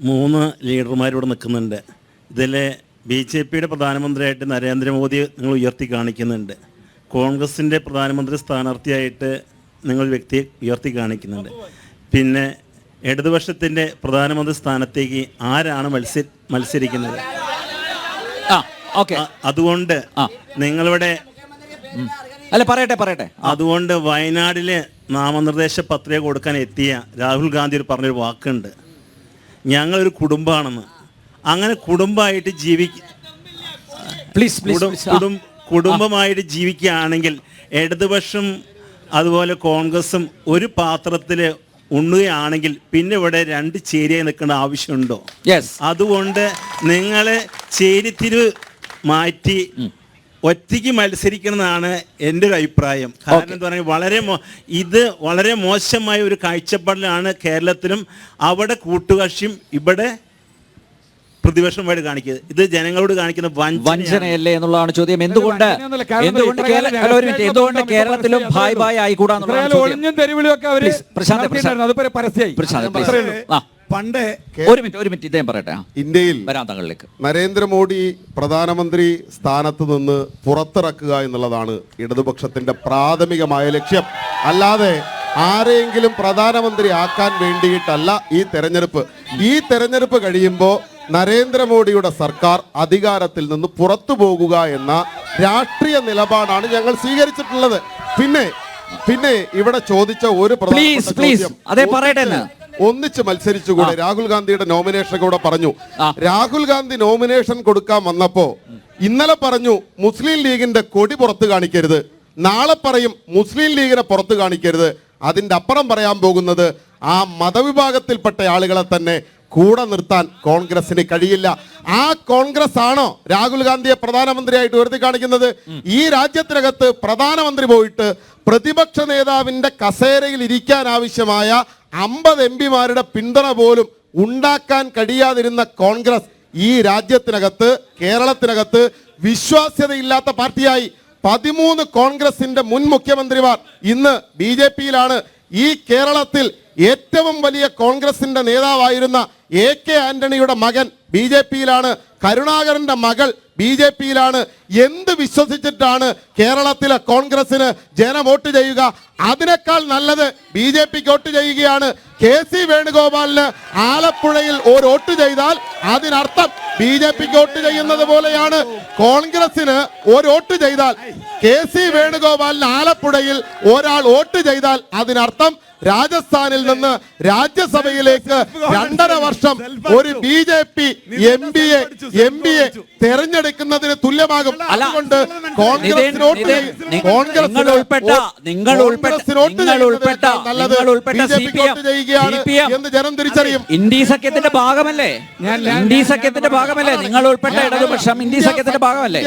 മൂന്ന് ലീഡർമാരിവിടെ നിൽക്കുന്നുണ്ട്. ഇതിൽ ബി ജെ പിയുടെ പ്രധാനമന്ത്രിയായിട്ട് നരേന്ദ്രമോദി നിങ്ങൾ ഉയർത്തി കാണിക്കുന്നുണ്ട്. കോൺഗ്രസിന്റെ പ്രധാനമന്ത്രി സ്ഥാനാർത്ഥിയായിട്ട് നിങ്ങൾ വ്യക്തിയെ ഉയർത്തി കാണിക്കുന്നുണ്ട്. പിന്നെ ഇടതുപക്ഷത്തിന്റെ പ്രധാനമന്ത്രി സ്ഥാനത്തേക്ക് ആരാണ് മത്സ മത്സരിക്കുന്നത്? ആ ഓക്കെ. അതുകൊണ്ട് ആ. നിങ്ങളുടെ അല്ല പറയട്ടെ പറയട്ടെ. അതുകൊണ്ട് വയനാടിലെ നാമനിർദ്ദേശ പത്രിക കൊടുക്കാൻ എത്തിയ രാഹുൽ ഗാന്ധി ഒരു പറഞ്ഞൊരു വാക്കുണ്ട്. ഞങ്ങളൊരു കുടുംബമാണെന്ന്. അങ്ങനെ കുടുംബമായിട്ട് ജീവിക്ക പ്ലീസ് കുടും- പ്ലീസ് കുടും- കുടുംബമായിട്ട് ജീവിക്കുകയാണെങ്കിൽ ഇടതുപക്ഷം അതുപോലെ കോൺഗ്രസും ഒരു പാത്രത്തിൽ ഉണ്ണുകയാണെങ്കിൽ പിന്നെ ഇവിടെ രണ്ട് ചേരിയായി നിൽക്കേണ്ട ആവശ്യമുണ്ടോ? അതുകൊണ്ട് നിങ്ങൾ ചേരിത്തിരിവ് മാറ്റി ഒറ്റയ്ക്ക് മത്സരിക്കണമെന്നാണ് എന്റെ ഒരു അഭിപ്രായം. കാരണം എന്ന് പറഞ്ഞാൽ വളരെ മോ ഇത് വളരെ മോശമായ ഒരു കാഴ്ചപ്പാടിലാണ് കേരളത്തിലും അവിടെ കൂട്ടുകക്ഷിയും ഇവിടെ പ്രതിപക്ഷമായിട്ട് കാണിക്കുന്നത്. ഇത് ജനങ്ങളോട് കാണിക്കുന്ന വഞ്ചനയല്ലേ എന്നുള്ളതാണ് ചോദ്യം. എന്തുകൊണ്ട്. എന്തുകൊണ്ട് എന്തുകൊണ്ട് കേരളത്തിലും ഭായ് ഭായ് ആയിക്കൂടാ പ്രശാന്ത് പ്രശാന്ത്, പ്രശാന്ത്, പണ്ട് ഒരു മിനിറ്റ് ഒരു മിനിറ്റ് ഇദ്ദേഹം പറയട്ടെ. ഇന്ത്യയിൽ വരാം താങ്കളിലേക്ക് നരേന്ദ്രമോദി പ്രധാനമന്ത്രി സ്ഥാനത്ത് നിന്ന് പുറത്തിറക്കുക എന്നുള്ളതാണ് ഇടതുപക്ഷത്തിന്റെ പ്രാഥമികമായ ലക്ഷ്യം. അല്ലാതെ ആരെയെങ്കിലും പ്രധാനമന്ത്രി ആക്കാൻ വേണ്ടിയിട്ടല്ല ഈ തെരഞ്ഞെടുപ്പ്. ഈ തെരഞ്ഞെടുപ്പ് കഴിയുമ്പോൾ നരേന്ദ്രമോദിയുടെ സർക്കാർ അധികാരത്തിൽ നിന്ന് പുറത്തു പോകുക എന്ന രാഷ്ട്രീയ നിലപാടാണ് ഞങ്ങൾ സ്വീകരിച്ചിട്ടുള്ളത്. പിന്നെ പിന്നെ ഇവിടെ ചോദിച്ച ഒരു പ്രധാന അതെ, പറയട്ടെ. ഒന്നിച്ച് മത്സരിച്ചുകൂടെ. രാഹുൽ ഗാന്ധിയുടെ നോമിനേഷൻ കൂടെ പറഞ്ഞു. രാഹുൽ ഗാന്ധി നോമിനേഷൻ കൊടുക്കാൻ വന്നപ്പോ ഇന്നലെ പറഞ്ഞു മുസ്ലിം ലീഗിന്റെ കൊടി പുറത്ത് കാണിക്കരുത്. നാളെ പറയും മുസ്ലിം ലീഗിനെ പുറത്ത് കാണിക്കരുത്. അതിന്റെ അപ്പുറം പറയാൻ പോകുന്നത് ആ മതവിഭാഗത്തിൽപ്പെട്ട ആളുകളെ തന്നെ കൂടെ നിർത്താൻ കോൺഗ്രസിന് കഴിയില്ല. ആ കോൺഗ്രസ് ആണോ രാഹുൽ ഗാന്ധിയെ പ്രധാനമന്ത്രിയായിട്ട് ഉയർത്തി കാണിക്കുന്നത്? ഈ രാജ്യത്തിനകത്ത് പ്രധാനമന്ത്രി പോയിട്ട് പ്രതിപക്ഷ നേതാവിന്റെ കസേരയിൽ ഇരിക്കാൻ ആവശ്യമായ അമ്പത് എം പിമാരുടെ പിന്തുണ പോലും ഉണ്ടാക്കാൻ കഴിയാതിരുന്ന കോൺഗ്രസ് ഈ രാജ്യത്തിനകത്ത് കേരളത്തിനകത്ത് വിശ്വാസ്യതയില്ലാത്ത പാർട്ടിയായി പതിമൂന്ന് കോൺഗ്രസിന്റെ മുൻ മുഖ്യമന്ത്രിമാർ ഇന്ന് ബി ജെ പിയിലാണ്. ഈ കേരളത്തിൽ ഏറ്റവും വലിയ കോൺഗ്രസിന്റെ നേതാവായിരുന്ന എ കെ ആന്റണിയുടെ മകൻ ബി ജെ പിയിലാണ്. കരുണാകരന്റെ മകൾ ബി ജെ പിയിലാണ്. എന്ത് വിശ്വസിച്ചിട്ടാണ് കേരളത്തിലെ കോൺഗ്രസിന് ജനം വോട്ട് ചെയ്യുക? അതിനേക്കാൾ നല്ലത് ബി ജെ പിക്ക് വോട്ട് ചെയ്യുകയാണ്. കെ സി വേണുഗോപാലിന് ആലപ്പുഴയിൽ ഒരു വോട്ട് ചെയ്താൽ അതിനർത്ഥം ബി ജെ പിക്ക് വോട്ട് ചെയ്യുന്നത് പോലെയാണ്. കോൺഗ്രസിന് ഒരു വോട്ട് ചെയ്താൽ കെ സി വേണുഗോപാലിന് ആലപ്പുഴയിൽ ഒരാൾ വോട്ട് ചെയ്താൽ അതിനർത്ഥം രാജസ്ഥാനിൽ നിന്ന് രാജ്യസഭയിലേക്ക് രണ്ടര വർഷം ഒരു B J P M P A പി എ തെരഞ്ഞെടുക്കുന്നതിന് തുല്യമാകും. അതുകൊണ്ട് നിതേൻ, കോൺഗ്രസിന് വോട്ട് നിതേൻ, ചെയ്യ- നി- കോൺഗ്രസിന് നിങ്ങൾ ഉൾപ്പെട്ട നിങ്ങൾ ഉൾപ്പെട്ട നിങ്ങൾ ഉൾപ്പെട്ട നിങ്ങൾ ഉൾപ്പെട്ട സി പി എം എന്ന് ജനം തിരിച്ചറിയും. ഇന്ത്യ സഖ്യത്തിന്റെ ഭാഗമല്ലേ? ഇന്ത്യ സഖ്യത്തിന്റെ ഭാഗമല്ലേ? നിങ്ങൾ ഉൾപ്പെട്ട ഇടതുപക്ഷം ഇന്ത്യ സഖ്യത്തിന്റെ ഭാഗമല്ലേ?